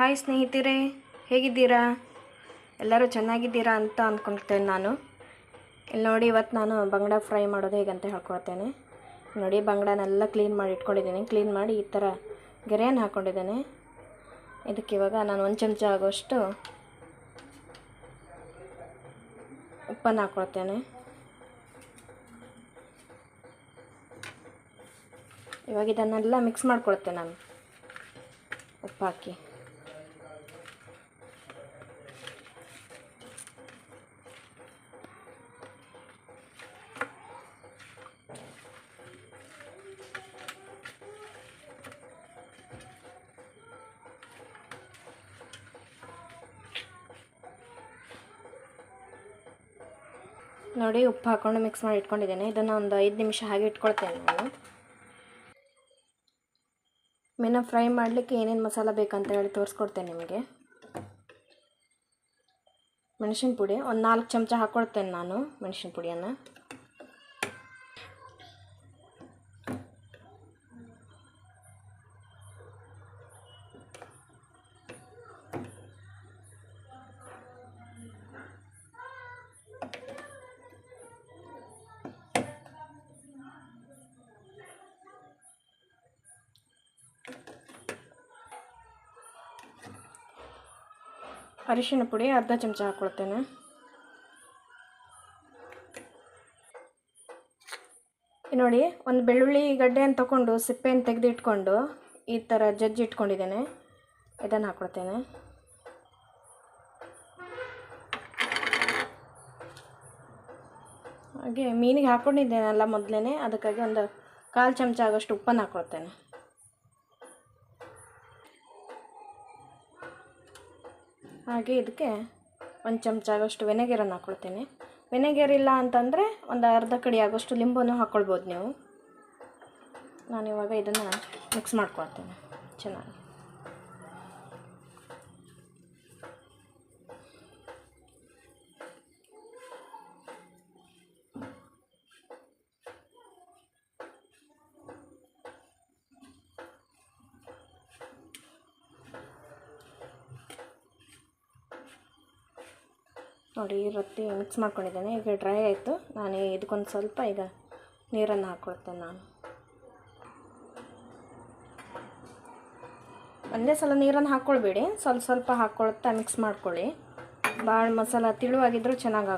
Hi ಸ್ನೇಹಿತರೆ. ಹೇಗಿದ್ದೀರಾ? ಎಲ್ಲರೂ ಚೆನ್ನಾಗಿದ್ದೀರಾ ಅಂತ ಅಂದ್ಕೊಳ್ತೇನೆ ನಾನು. ಇಲ್ಲಿ ನೋಡಿ, ಇವತ್ತು ನಾನು ಬಂಗಡ ಫ್ರೈ ಮಾಡೋದು ಹೇಗಂತ ಹೇಳ್ಕೊಳ್ತೇನೆ ನೋಡಿ, ಬಂಗಡನೆಲ್ಲ ಕ್ಲೀನ್ ಮಾಡಿ ಇಟ್ಕೊಂಡಿದ್ದೀನಿ. ಕ್ಲೀನ್ ಮಾಡಿ ಈ ಥರ ಗೆರೆಯನ್ನು ಹಾಕ್ಕೊಂಡಿದ್ದೇನೆ ಇದಕ್ಕೆ ಇವಾಗ ನಾನು ಒಂದು ಚಮಚ ಆಗೋಷ್ಟು ಉಪ್ಪನ್ನು ಹಾಕ್ಕೊಳ್ತೇನೆ ಇವಾಗ ಇದನ್ನೆಲ್ಲ ಮಿಕ್ಸ್ ಮಾಡ್ಕೊಳ್ತೇನೆ ನಾನು. ಉಪ್ಪು ಹಾಕಿ ನೋಡಿ ಉಪ್ಪು ಹಾಕ್ಕೊಂಡು ಮಿಕ್ಸ್ ಮಾಡಿ ಇಟ್ಕೊಂಡಿದ್ದೇನೆ. ಇದನ್ನು ಒಂದು ಐದು ನಿಮಿಷ ಹಾಗೆ ಇಟ್ಕೊಳ್ತೇನೆ ನಾನು. ಮೀನು ಫ್ರೈ ಮಾಡಲಿಕ್ಕೆ ಏನೇನು ಮಸಾಲ ಬೇಕಂತ ಹೇಳಿ ತೋರಿಸ್ಕೊಡ್ತೇನೆ ನಿಮಗೆ. ಮೆಣಸಿನ ಪುಡಿ ಒಂದು ನಾಲ್ಕು ಚಮಚ ಹಾಕ್ಕೊಳ್ತೇನೆ ನಾನು ಮೆಣಸಿನ ಪುಡಿಯನ್ನು ಅರಿಶಿಣ ಪುಡಿ ಅರ್ಧ ಚಮಚ ಹಾಕ್ಕೊಳ್ತೇನೆ. ನೋಡಿ, ಒಂದು ಬೆಳ್ಳುಳ್ಳಿ ಗಡ್ಡೆಯನ್ನು ತಗೊಂಡು, ಸಿಪ್ಪೆಯನ್ನು ತೆಗೆದಿಟ್ಕೊಂಡು ಈ ಥರ ಜಜ್ಜಿ ಇಟ್ಕೊಂಡಿದ್ದೇನೆ. ಇದನ್ನು ಹಾಕ್ಕೊಳ್ತೇನೆ. ಹಾಗೆ ಮೀನಿಗೆ ಹಾಕ್ಕೊಂಡಿದ್ದೇನಲ್ಲ ಮೊದಲೇ ಅದಕ್ಕಾಗಿ ಒಂದು ಕಾಲು ಚಮಚ ಆಗೋಷ್ಟು ಉಪ್ಪನ್ನು ಹಾಕ್ಕೊಳ್ತೇನೆ. ಹಾಗೆ ಇದಕ್ಕೆ ಒಂದು ಚಮಚ ಆಗೋಷ್ಟು ವೆನೆಗೇರನ್ನು ಹಾಕ್ಕೊಳ್ತೀನಿ ವೆನೆಗೇರ್ ಇಲ್ಲ ಅಂತಂದರೆ ಒಂದು ಅರ್ಧ ಕಡಿ ಆಗೋಷ್ಟು ಲಿಂಬನ್ನು ಹಾಕ್ಕೊಳ್ಬೋದು ನೀವು. ನಾನಿವಾಗ ಇದನ್ನು ಮಿಕ್ಸ್ ಮಾಡ್ಕೊಳ್ತೀನಿ. ಚೆನ್ನಾಗಿ. ನೋಡಿ ರೊಟ್ಟಿ ಮಿಕ್ಸ್ ಮಾಡ್ಕೊಂಡಿದ್ದೇನೆ. ಈಗ ಡ್ರೈ ಆಯಿತು. ನಾನು ಇದಕ್ಕೊಂದು ಸ್ವಲ್ಪ ಈಗ ನೀರನ್ನು ಹಾಕ್ಕೊಳ್ತೇನೆ ನಾನು. ಒಂದೇ ಸಲ ನೀರನ್ನು ಹಾಕ್ಕೊಳ್ಬೇಡಿ ಸ್ವಲ್ಪ ಸ್ವಲ್ಪ ಹಾಕ್ಕೊಳ್ತಾ ಮಿಕ್ಸ್ ಮಾಡ್ಕೊಳ್ಳಿ. ಭಾಳ ಮಸಾಲ ತಿಳುವಾಗಿದ್ದರೂ ಚೆನ್ನಾಗಿ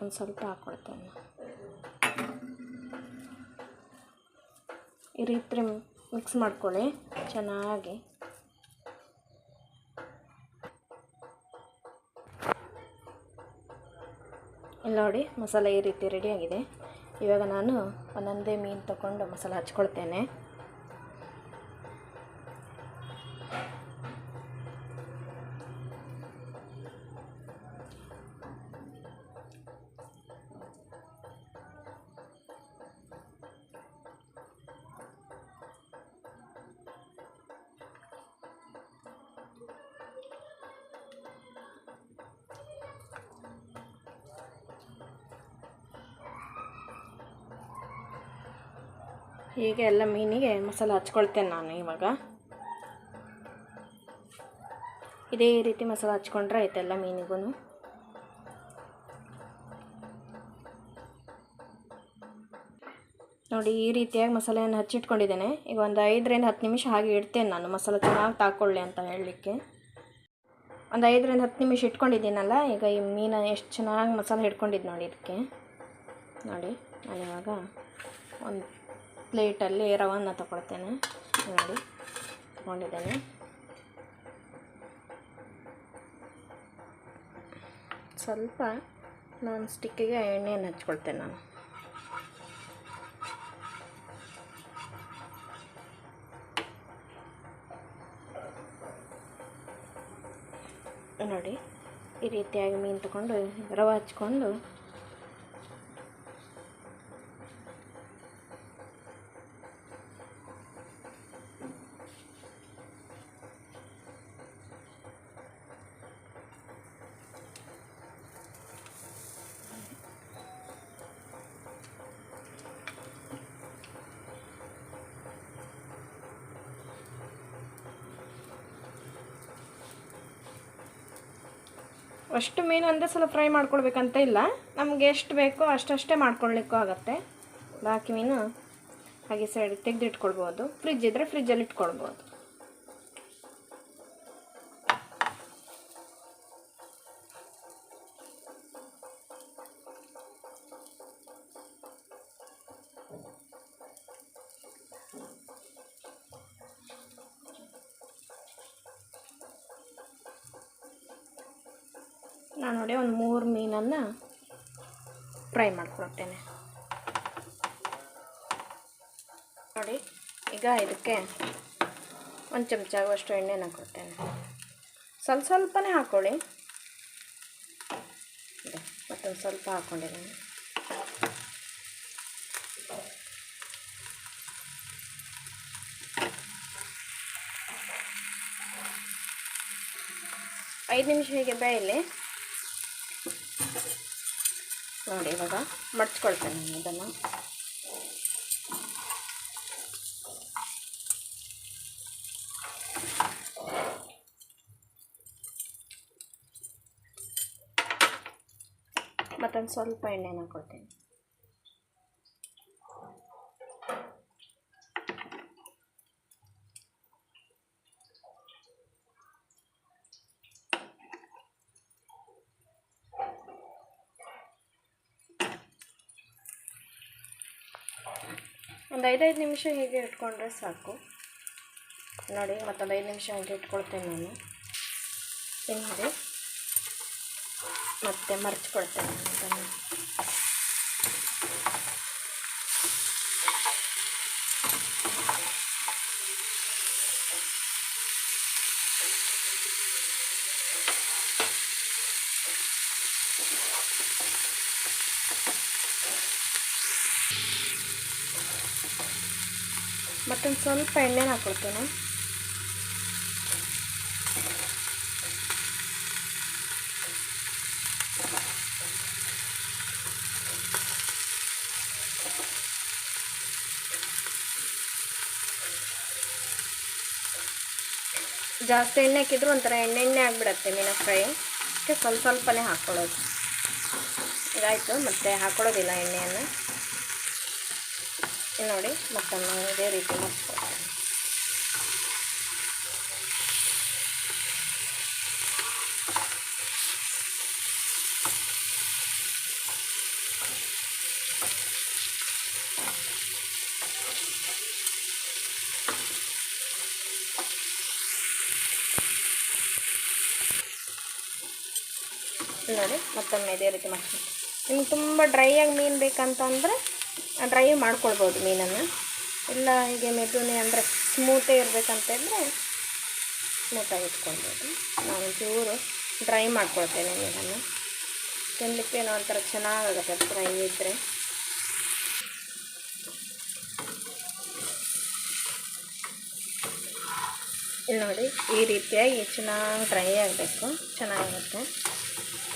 ಮತ್ತೊಂದು ಸ್ವಲ್ಪ ಹಾಕ್ಕೊಳ್ತೇನೆ ಈ ರೀತಿ ಮಿಕ್ಸ್ ಮಾಡ್ಕೊಳ್ಳಿ, ಚೆನ್ನಾಗಿ. ಇಲ್ಲಿ ನೋಡಿ, ಮಸಾಲೆ ಈ ರೀತಿ ರೆಡಿಯಾಗಿದೆ ಇವಾಗ ನಾನು ಒಂದೊಂದೇ ಮೀನು ತಗೊಂಡು ಮಸಾಲೆ ಹಚ್ಕೊಳ್ತೇನೆ. ಹೀಗೆ ಎಲ್ಲ ಮೀನಿಗೆ ಮಸಾಲೆ ಹಚ್ಕೊಳ್ತೇನೆ ನಾನು ಇವಾಗ. ಇದೇ ರೀತಿ ಮಸಾಲೆ ಹಚ್ಕೊಂಡ್ರೆ ಆಯ್ತು ಎಲ್ಲ ಮೀನಿಗೂ ನೋಡಿ, ಈ ರೀತಿಯಾಗಿ ಮಸಾಲೆಯನ್ನು ಹಚ್ಚಿಟ್ಕೊಂಡಿದ್ದೇನೆ. ಈಗ ಒಂದು ಐದರಿಂದ ಹತ್ತು ನಿಮಿಷ ಹಾಗೆ ಇಡ್ತೇನೆ ನಾನು. ಮಸಾಲೆ ಚೆನ್ನಾಗಿ ತಾಕೊಳ್ಳಿ ಅಂತ ಹೇಳಲಿಕ್ಕೆ. ಒಂದು ಐದರಿಂದ ಹತ್ತು ನಿಮಿಷ ಇಟ್ಕೊಂಡಿದ್ದೀನಲ್ಲ, ಈಗ ಈ ಮೀನು ಎಷ್ಟು ಚೆನ್ನಾಗಿ ಮಸಾಲೆ ಹಿಡ್ಕೊಂಡಿದ್ದು ನೋಡಿ ಇದಕ್ಕೆ. ನೋಡಿ ನಾನು ಇವಾಗ ಒಂದು ಪ್ಲೇಟಲ್ಲಿ ರವನ್ನು ತಗೊಳ್ತೇನೆ. ನೋಡಿ, ತಗೊಂಡಿದ್ದೇನೆ. ಸ್ವಲ್ಪ ನಾನ್ ಸ್ಟಿಕ್ಕಿಗೆ ಎಣ್ಣೆಯನ್ನು ಹಚ್ಕೊಳ್ತೇನೆ ನಾನು. ನೋಡಿ, ಈ ರೀತಿಯಾಗಿ ಮೀನು ತಗೊಂಡು ರವೆ ಹಚ್ಕೊಂಡು ಅಷ್ಟು ಮೀನು ಒಂದೇ ಸಲ ಫ್ರೈ ಮಾಡ್ಕೊಳ್ಬೇಕಂತ ಇಲ್ಲ. ನಮಗೆ ಎಷ್ಟು ಬೇಕೋ ಅಷ್ಟಷ್ಟೇ ಮಾಡ್ಕೊಳ್ಲಿಕ್ಕೂ ಆಗುತ್ತೆ. ಬಾಕಿ ಮೀನು ಹಾಗೆ ಸೈಡ್ ತೆಗೆದಿಟ್ಕೊಳ್ಬೋದು. ಫ್ರಿಜ್ ಇದ್ದರೆ ಫ್ರಿಜ್ಜಲ್ಲಿ ಇಟ್ಕೊಳ್ಬೋದು ನಾನು ನೋಡಿ ಒಂದು ಮೂರು ಮೀನನ್ನು ಫ್ರೈ ಮಾಡ್ಕೊಳ್ತೇನೆ. ನೋಡಿ, ಈಗ ಇದಕ್ಕೆ ಒಂದು ಚಮಚ ಆಗುವಷ್ಟು ಎಣ್ಣೆನ ಹಾಕೊಳ್ತೇನೆ. ಸ್ವಲ್ಪ ಸ್ವಲ್ಪನೇ ಹಾಕ್ಕೊಳ್ಳಿ ಮತ್ತೊಂದು ಸ್ವಲ್ಪ ಹಾಕ್ಕೊಂಡಿದ್ದೀನಿ ಐದು ನಿಮಿಷ ಹೀಗೆ ಬೇಯಲಿ. ನೋಡಿ ಇವಾಗ ಮಡ್ಚ್ಕೊಳ್ತೇನೆ ನಾನು ಇದನ್ನು. ಮತ್ತೊಂದು ಸ್ವಲ್ಪ ಎಣ್ಣೆನ ಹಾಕ್ಕೊಳ್ತೇನೆ ಒಂದು ಐದೈದು ನಿಮಿಷ ಹೀಗೆ ಇಟ್ಕೊಂಡ್ರೆ ಸಾಕು. ನೋಡಿ, ಮತ್ತೊಂದು ಐದು ನಿಮಿಷ ಹಾಗೆ ಇಟ್ಕೊಳ್ತೇನೆ ನಾನು. ತಿಂದು ಮತ್ತೆ ಮರ್ಚ್ಕೊಳ್ತೇನೆ ಅದನ್ನು ಮತ್ತೊಂದು ಸ್ವಲ್ಪ ಎಣ್ಣೆನ ಹಾಕ್ಕೊಡ್ತೇನೆ ಜಾಸ್ತಿ ಎಣ್ಣೆ ಹಾಕಿದ್ರು ಒಂಥರ ಎಣ್ಣೆ ಎಣ್ಣೆ ಆಗಿಬಿಡತ್ತೆ ಮೀನು ಫ್ರೈ. ಸ್ವಲ್ಪ ಸ್ವಲ್ಪನೇ ಹಾಕ್ಕೊಳ್ಳೋದು ಇದಾಯಿತು, ಮತ್ತೆ ಹಾಕ್ಕೊಳ್ಳೋದಿಲ್ಲ ಎಣ್ಣೆಯನ್ನು. ನೋಡಿ ಮತ್ತೊಮ್ಮೆ ಇದೇ ರೀತಿ ಮರ್ಚ್ಕೊಳ್ತೇನೆ ನೋಡಿ, ಮತ್ತೊಮ್ಮೆ ಇದೇ ರೀತಿ ಮಾಡ್ತೀನಿ ನಿಮ್ಗೆ ತುಂಬ ಡ್ರೈಯಾಗಿ ಮೀನು ಬೇಕಂತಂದರೆ ಡ್ರೈ ಮಾಡ್ಕೊಳ್ಬೋದು ಮೀನನ್ನು. ಇಲ್ಲ, ಹೀಗೆ ಮೆದುನೆ ಅಂದರೆ ಸ್ಮೂತೇ ಇರಬೇಕಂತಂದರೆ ಸ್ಮೂತಾಗಿ ಇಟ್ಕೊಳ್ಬೋದು. ನಾನು ಚೂರು ಡ್ರೈ ಮಾಡ್ಕೊಳ್ತೇನೆ ಮೀನನ್ನು. ತಿನ್ನಲಿಕ್ಕೆ ಒಂಥರ ಚೆನ್ನಾಗಾಗುತ್ತೆ ಫ್ರೈ ಇದ್ದರೆ ಇಲ್ಲಿ ನೋಡಿ, ಈ ರೀತಿಯಾಗಿ ಚೆನ್ನಾಗಿ ಡ್ರೈ ಆಗಬೇಕು. ಚೆನ್ನಾಗಿರುತ್ತೆ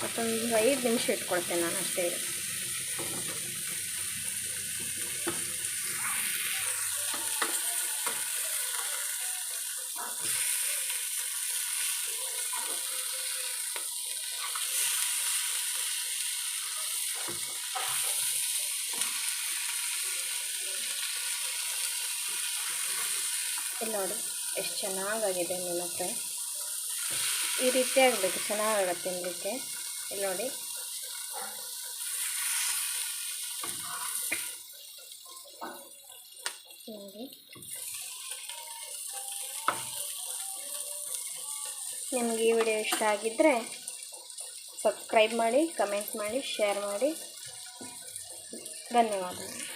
ಮತ್ತೊಂದು ಐದು ನಿಮಿಷ ಇಟ್ಕೊಳ್ತೇನೆ ನಾನು ಅಷ್ಟೇ. ಇಲ್ಲಿ ನೋಡಿ. ಎಷ್ಟು ಚೆನ್ನಾಗಾಗಿದೆ ಫ್ರೈ ಈ ರೀತಿ ಆಗಬೇಕು, ಚೆನ್ನಾಗಾಗತ್ತೆ ತಿನ್ನಲಿಕ್ಕೆ ಇಲ್ಲಿ ನೋಡಿ. ನಿಮಗೆ ಈ ವಿಡಿಯೋ ಇಷ್ಟ ಆಗಿದ್ದರೆ ಸಬ್ಸ್ಕ್ರೈಬ್ ಮಾಡಿ ಕಮೆಂಟ್ ಮಾಡಿ ಶೇರ್ ಮಾಡಿ. ಧನ್ಯವಾದಗಳು.